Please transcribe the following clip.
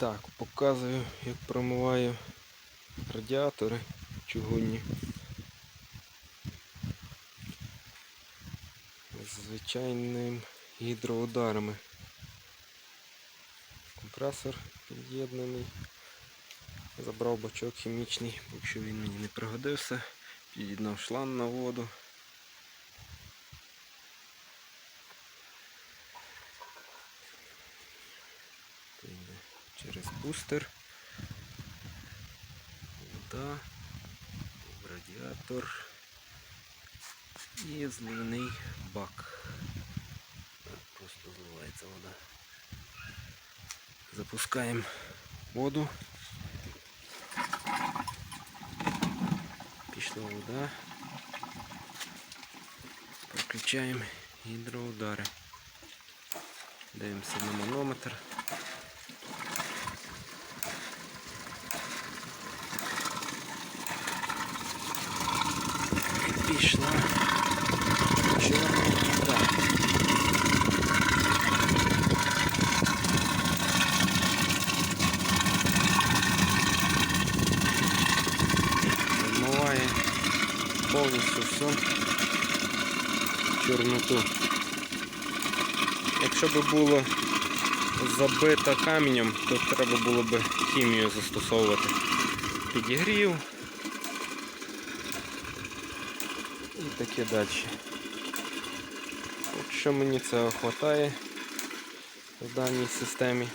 Так, показую, як промиваю радіатори чугунні. Звичайним гідроударами. Компресор під'єднаний. Забрав бачок хімічний, якщо він мені не пригодився. Під'єднав шланг на воду. через бустер. Вода, в радіатор і зливний бак. Так, Просто зливається вода. Запускаємо воду. Пішла вода. Включаємо гідроудари. Дивимося на манометр. Пішла чорна вода. Вимиває повністю всю чорноту. Якщо б було забито каменем, то треба було б хімію застосовувати. Підігрів і таке далі. Якщо мені цього вистачає в даній системі,